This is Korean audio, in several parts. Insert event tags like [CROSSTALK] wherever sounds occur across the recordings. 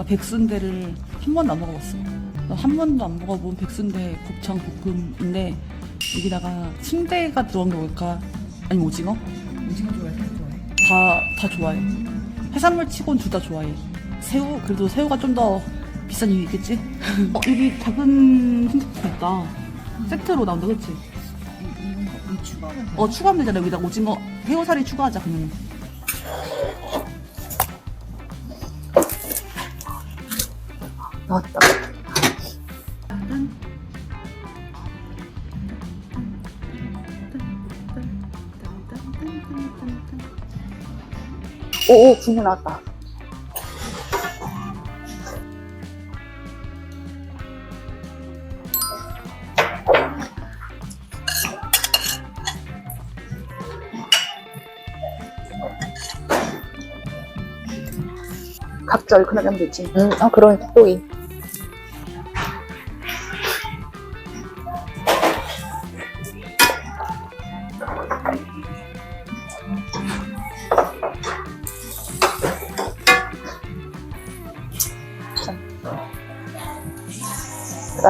나 백순대를 한 번도 안 먹어봤어. 나한 번도 안 먹어본 백순대 곱창 볶음인데 여기다가 순대가 들어간 게 뭘까? 아니면 오징어? 오징어 좋아해, 살 좋아해. 다, 다 좋아해. 해산물 치곤 둘 다 좋아해. 새우? 그래도 새우가 좀 더 비싼 이유 있겠지? [LAUGHS] 어, 여기 작은 순대도 있다. 세트로 나온다, 그치? 이거 이 추가하면 돼. 어, 추가하면 되잖아. 여기다 오징어, 회오살이 추가하자, 그러면. 나왔다. 오, 오, 국물 나왔다. 얼큰하게 하면 되지. 응, 아, 그런 뚝뚝이.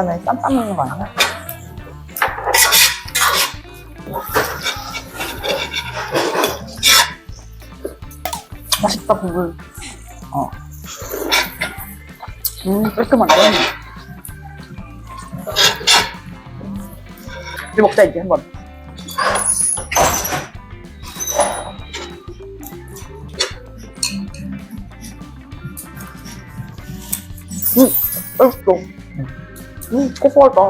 그 다음에 쌈 싸먹는 거 아니야? 맛있다, 국물. 어. 음, 깔끔하네. 이제 먹자, 이제 한 번. 음, 맛있어. 음, 고소하다.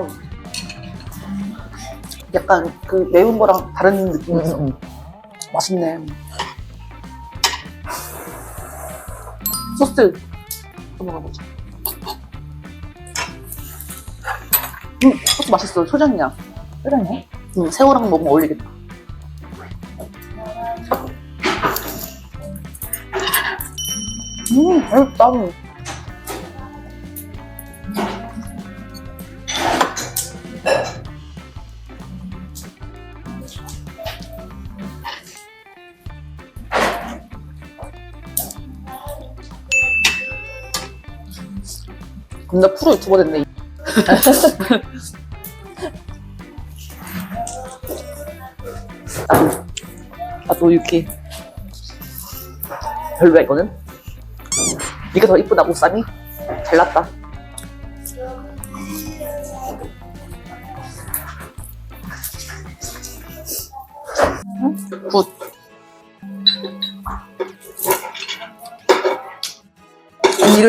약간 그 매운 거랑 다른 느낌이 있어. 응. 맛있네. 소스 또 먹어보자. 음, 소스 맛있어. 초장이야. 그러네. 음, 새우랑 먹으면 어울리겠다. 음, 맛있다. 근데 프로 유튜버 됐네. 나도 이렇게 별로야 이거는? 이게 더 이쁘다 옷감이? 잘났다. 굿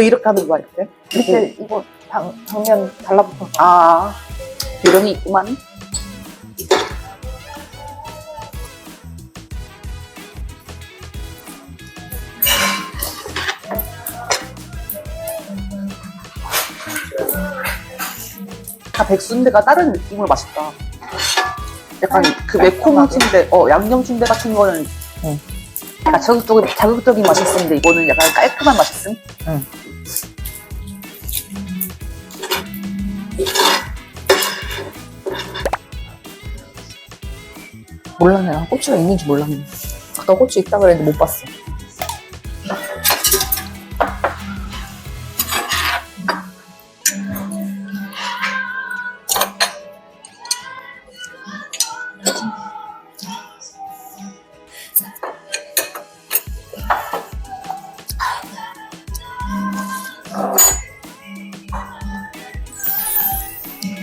이렇게 이렇게 하는 거야 이렇게 밑에 이거 당, 당면 달라붙어. 아 요령이 있구만 다 백순대가 다른 느낌으로 맛있다 약간 그 매콤. 침대 어 양념 침대 같은 거는 응. 약간 자극적인 자극적인 맛이 있었는데 이거는 약간 깔끔한 맛이 있음 응. 몰랐네. 난 고추가 있는지 몰랐네. 아까 고추 있다 그랬는데 못 봤어.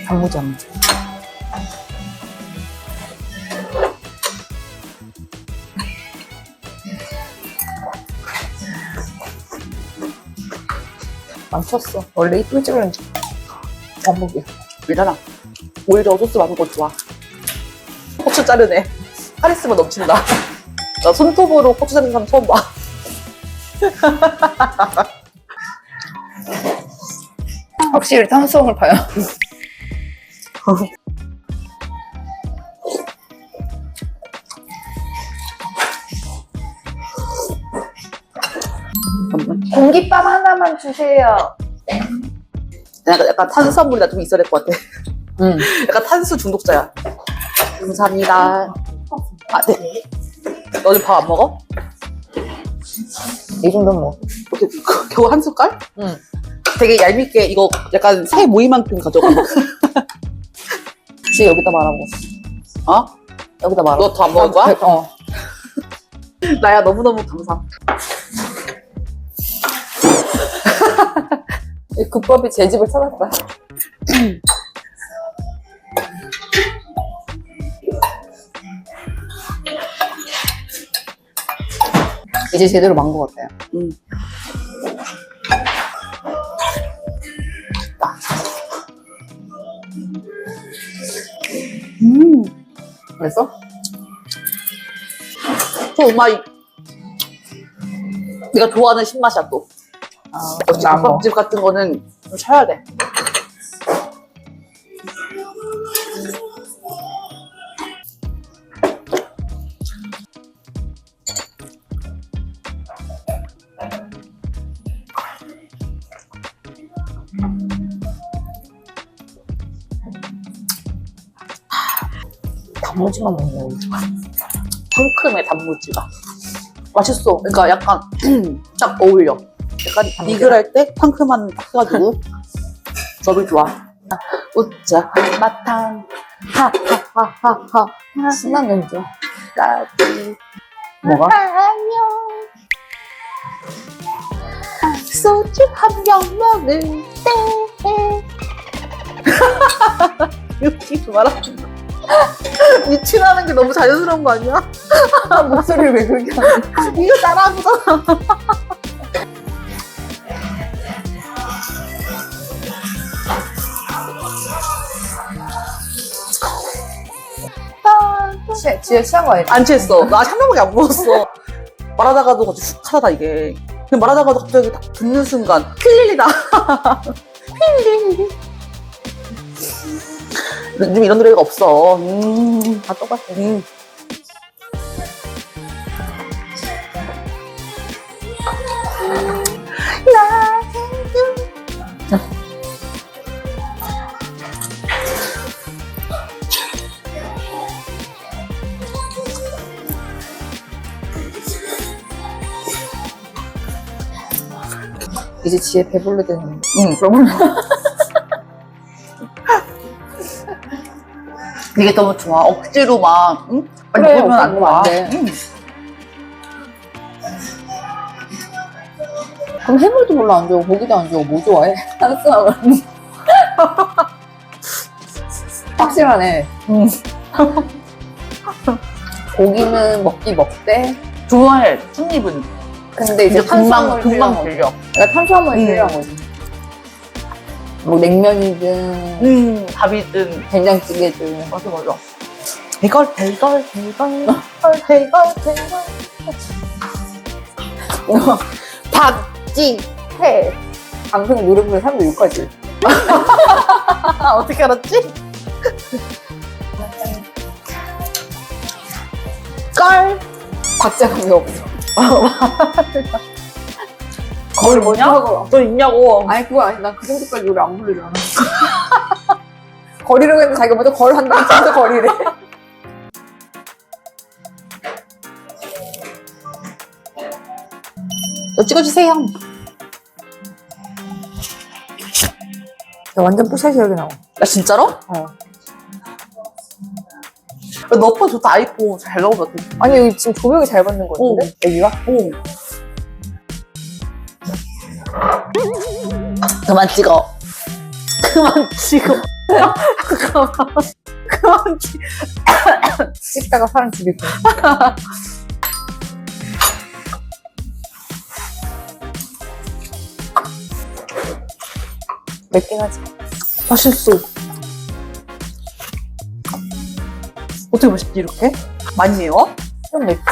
단무지 망쳤어. 원래 이쁘게 찍으려는지. 반복이야. 괜찮아. 오히려 소스 많은 거 좋아. 고추 자르네. 카리스마 넘친다. 나 손톱으로 고추 자르는 사람 처음 봐. [LAUGHS] 확실히 탄수화물 봐요. [LAUGHS] 잠깐만. 공깃밥 하나만 주세요. 약간, 약간 탄수화물이 나 좀 있어야 될 것 같아. 응. [LAUGHS] 약간 탄수 중독자야. 감사합니다. 아, 네. 너 오늘 밥안 먹어? 이 정도는 뭐. 어떻게, 그- 겨우 한 숟갈? 응. 되게 얄밉게 이거 약간 새 모이만큼 가져가. 주희 여기다 말하고. 어? 여기다 말하고. 너 더 안 먹을 거야? 어. [LAUGHS] 나야 너무너무 감사. 이 국밥이 제 집을 찾았다. [CLEARS THROAT] 이제 제대로 만 것 같아요. 응. 음, 그래서? 저 엄마 이- 내가 좋아하는 신맛이야 또. 아, 역시 난 뭐. 국밥집 같은 거는 좀 쳐야 돼. 단무지만 먹네. 우리. 상큼해 단무지가 맛있어 그러니까 약간 [CLEARS THROAT] 딱 어울려 약간 미글할 때 상큼한 딱 해가지고. 너무 좋아. 웃자. 마탕. 하하하하하. 신나는 줄. 까지. 뭐가? 소주 한 병 먹을 때. [LAUGHS] 웃기지 마라. [LAUGHS] 미친하는 게 너무 자연스러운 거 아니야? [LAUGHS] 목소리를 왜 그렇게 하는 이거 따라하잖아 거야? 지혜 취한 거 아니야? 안 취했어. 나 아직 한 명밖에 안 먹었어. 말하다가도 갑자기 훅 하다 이게. 근데 말하다가도 갑자기 딱 듣는 순간 필릴리다. 필릴리. 요즘 이런 노래가 없어. 음, 다 똑같아. 음. 이제 지혜 배불러 되는. 응, 그러면. 이게 너무 좋아. 억지로 막, 응? 많이 그래, 먹으면 안 좋아. 돼. 응. 그럼 해물도 별로 안 좋아. 고기도 안 좋아. 뭐 좋아해? [LAUGHS] 한숨하면. 확실하네. 응. [LAUGHS] 고기는 먹기 먹되. 좋아해, 깻잎은. 근데 이제 금방, 탄수화물 금방. 들려. 그러니까 탄수화물이 음. 필요한 거지. 뭐 냉면이든 음, 밥이든. 된장찌개든 맞아, 맞아. 대걸, 대걸, 대걸, 대걸, 대걸. 박지혜 방송 누르면 사람들 욕하지. 아, 어떻게 알았지? 걸. 박자감이 없어. 걸 뭐냐? 하고. 너 있냐고. 아니 그거 아니 난 그 정도까지 노래 안 부르잖아. [LAUGHS] 거리라고 했는데 자기가 먼저 걸 한다고 진짜 거리래. [LAUGHS] 너 찍어주세요. 야, 완전 여기 나와. 야, 진짜로? 어. 야, 너폰 좋다, 아이폰. 잘 같아. 아니 여기 지금 조명이 잘 받는 거 같은데? 여기가? 오. 그만 찍어. 그만 찍어. [LAUGHS] 그만. 그만 찍어. [LAUGHS] 찍다가 사람 죽일 거야. 맵긴 하지. 맛있어. 어떻게 맛있지, 이렇게? 많이 매워? 좀 맵지.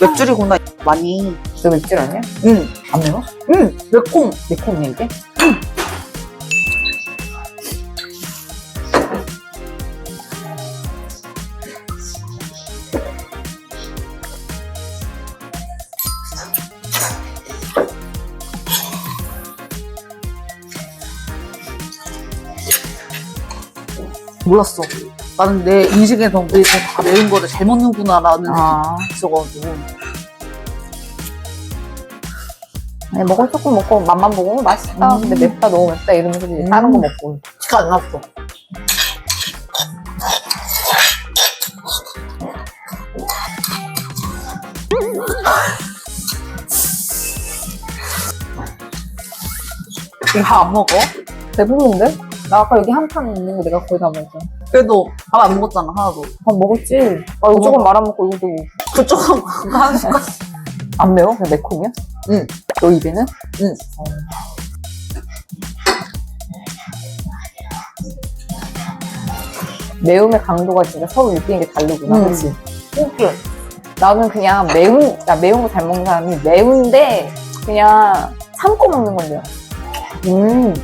맵줄이구나. 많이. 너 맵질 않냐? 응. 안 매워? 응. 매콤. 매콤해 이게? 몰랐어. 나는 내 인식에서 우리 다 매운 거를 잘 먹는구나라는 아. 생각이 있어가지고. 아니, 먹을 조금 먹고 맛만 보고 맛있다. 음. 근데 맵다, 너무 맵다 이러면서 이제 음. 다른 거 먹고. 티가 안 났어. 이거 밥안 먹어? 배부른데? 나 아까 여기 한 판 있는 거 내가 거의 다 먹었잖아. 그래도 밥 안 먹었잖아, 하나도. 밥 먹었지? 아, 이거 조금 말아먹고 이것도 그쪽 한 숟갈. 안 매워? 그냥 매콤이야? 응. 너 입에는? 응. 매움의 강도가 진짜 서로 느끼는 게 다르구나. 응. 그치? 그치? 나는 그냥 매운, 나 매운 거 잘 먹는 사람이 매운데 그냥 참고 먹는 건데요. 음.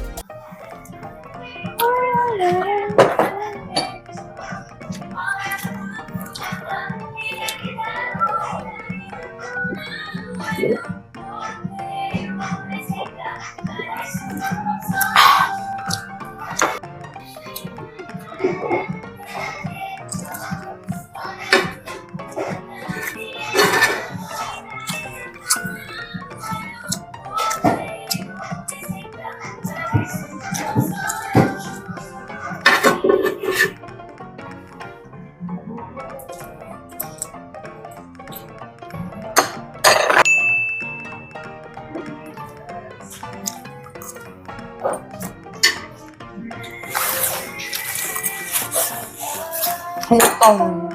맛있다.